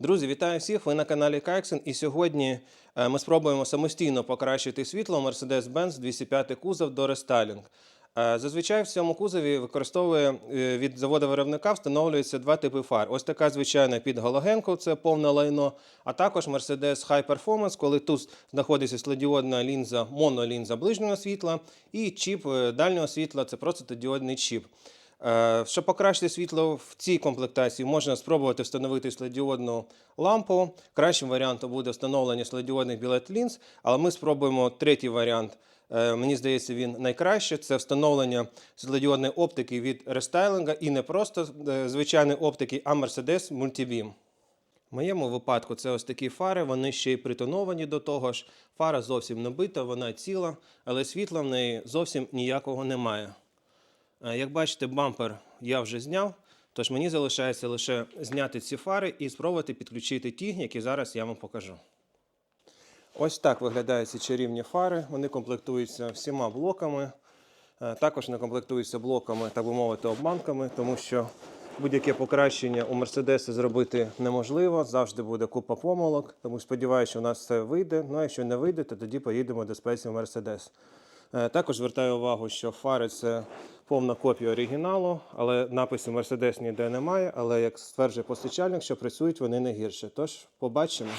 Друзі, вітаю всіх! Ви на каналі Кайксен. І сьогодні е, ми спробуємо самостійно покращити світло Mercedes-Benz 205 кузов до рестайлінг. Зазвичай в цьому кузові використовує е, від заводу виробника встановлюється два типи фар. Ось така звичайна під галогенку, це повне лайно, а також Mercedes High Performance, коли тут знаходиться світлодіодна лінза, монолінза ближнього світла, і чіп е, дальнього світла це просто діодний чіп. Е, Щоб покращити світло в цій комплектації, можна спробувати встановити світлодіодну лампу. Кращим варіантом буде встановлення світлодіодних білет лінз, але ми спробуємо третій варіант. Е, Мені здається, він найкраще. Це встановлення світлодіодної оптики від рестайлинга і не просто е, звичайної оптики, а Mercedes Multibeam. В моєму випадку це ось такі фари, вони ще й притоновані до того ж. Фара зовсім не бита, вона ціла, але світла в неї зовсім ніякого немає. Е, Як бачите, бампер я вже зняв, тож мені залишається лише зняти ці фари і спробувати підключити ті, які зараз я вам покажу. Ось так виглядають ці чарівні фари. Вони комплектуються всіма блоками. Е, Також не комплектуються блоками, так би мовити, обманками, тому що будь-яке покращення у Mercedes зробити неможливо. Завжди буде купа помилок. Тому сподіваюся, що у нас все вийде. Ну а якщо не вийде, то тоді поїдемо до спеців Mercedes. Е, Також звертаю увагу, що фари це повна копія оригіналу, але напису Mercedes ніде немає. Але як стверджує постачальник, що працюють вони не гірше. Тож побачимо.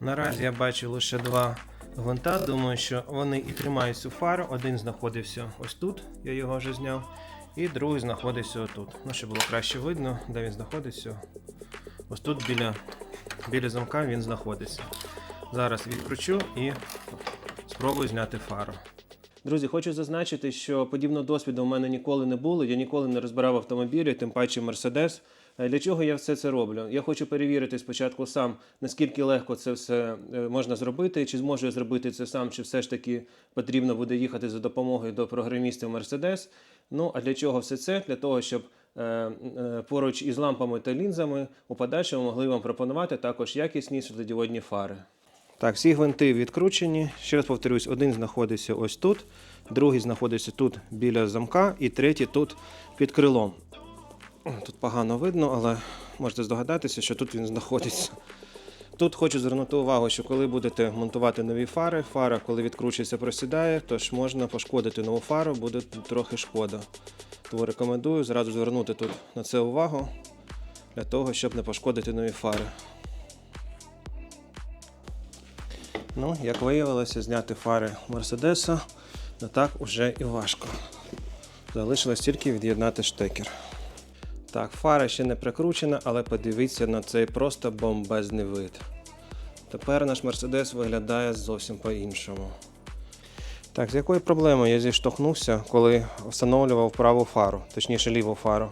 Наразі я бачу лише два гвинта. Думаю, що вони і тримають цю фару. Один знаходився ось тут, я його вже зняв, і другий знаходився отут. Ну, щоб було краще видно, де він знаходиться. Ось тут біля, біля замка він знаходиться. Зараз відкручу і спробую зняти фару. Друзі, хочу зазначити, що подібного досвіду у мене ніколи не було. Я ніколи не розбирав автомобілі, тим паче Мерседес. Е, Для чого я все це роблю? Я хочу перевірити спочатку сам, наскільки легко це все е, можна зробити, чи зможу я зробити це сам, чи все ж таки потрібно буде їхати за допомогою до програмістів Мерседес. Ну а для чого все це? Для того, щоб е, поруч із лампами та лінзами у подальшому могли вам пропонувати також якісні світлодіодні фари. Так, всі гвинти відкручені. Ще раз повторюсь, один знаходиться ось тут, другий знаходиться тут біля замка, і третій тут під крилом. Тут погано видно, але можете здогадатися, що тут він знаходиться. Тут хочу звернути увагу, що коли будете монтувати нові фари, фара, коли відкручується, просідає, тож можна пошкодити нову фару, буде трохи шкода. Тому рекомендую зразу звернути тут на це увагу для того, щоб не пошкодити нові фари. Ну, як виявилося, зняти фари Мерседеса не так уже і важко. Залишилось тільки від'єднати штекер. Так, фара ще не прикручена, але подивіться на цей просто бомбезний вид. Тепер наш Мерседес виглядає зовсім по-іншому. Так, з якою проблемою я зіштовхнувся, коли встановлював праву фару, точніше ліву фару.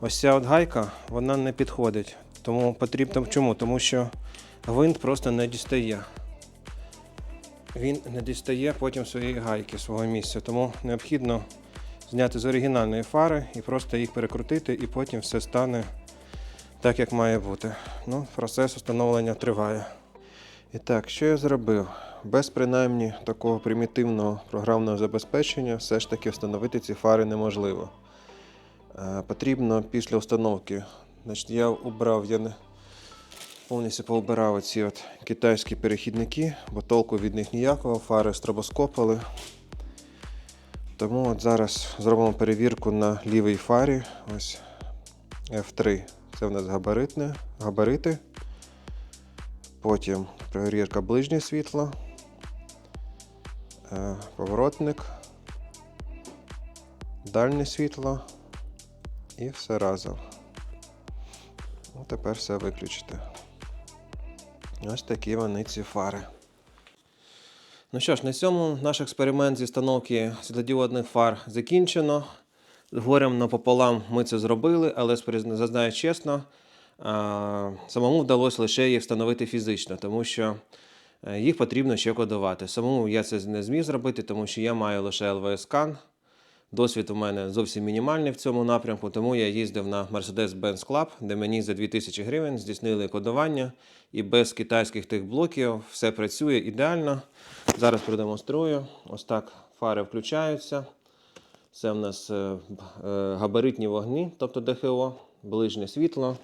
Ось ця от гайка, вона не підходить. Тому потрібно чому? Тому що гвинт просто не дістає. Він не дістає потім своєї гайки, свого місця. Тому необхідно зняти з оригінальної фари і просто їх перекрутити, і потім все стане так, як має бути. Ну, процес встановлення триває. І так, що я зробив? Без принаймні такого примітивного програмного забезпечення все ж таки встановити ці фари неможливо. Е, потрібно після установки. Значить, я убрав, я не повністю поубирав ці от китайські перехідники, бо толку від них ніякого, фари стробоскопили. Тому от зараз зробимо перевірку на лівій фарі. Ось F3. Це в нас габаритне, габарити. Потім перевірка ближнє світло, е, поворотник, дальнє світло і все разом. Ну, тепер все виключити. Ось такі вони ці фари. Ну що ж, на цьому наш експеримент зі встановки світлодіодних фар закінчено. Горем напополам ми це зробили, але зазнаю чесно, самому вдалося лише їх встановити фізично, тому що е, їх потрібно ще кодувати. Самому я це не зміг зробити, тому що я маю лише LVS-скан. Досвід у мене зовсім мінімальний в цьому напрямку, тому я їздив на Mercedes-Benz Club, де мені за 2000 гривень здійснили кодування, і без китайських тих блоків все працює ідеально. Зараз продемонструю. Ось так фари включаються. Це в нас е, е, габаритні вогні, тобто ДХО, ближнє світло,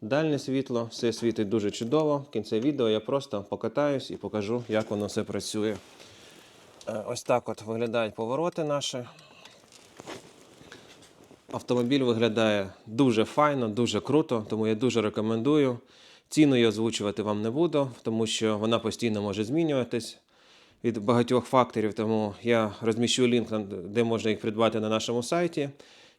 Дальнє світло, все світить дуже чудово. В кінці відео я просто покатаюсь і покажу, як воно все працює. Е, Ось так от виглядають повороти наші. Автомобіль виглядає дуже файно, дуже круто, тому я дуже рекомендую. Ціну я озвучувати вам не буду, тому що вона постійно може змінюватись від багатьох факторів. Тому я розміщу лінк, де можна їх придбати на нашому сайті.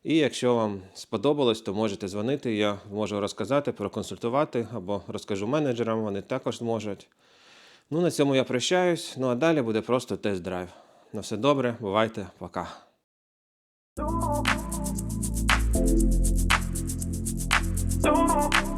І якщо вам сподобалось, то можете дзвонити. Я можу розказати, проконсультувати або розкажу менеджерам, вони також зможуть. Ну, на цьому я прощаюсь. Ну а далі буде просто тест-драйв. На все добре, бувайте, пока. Don't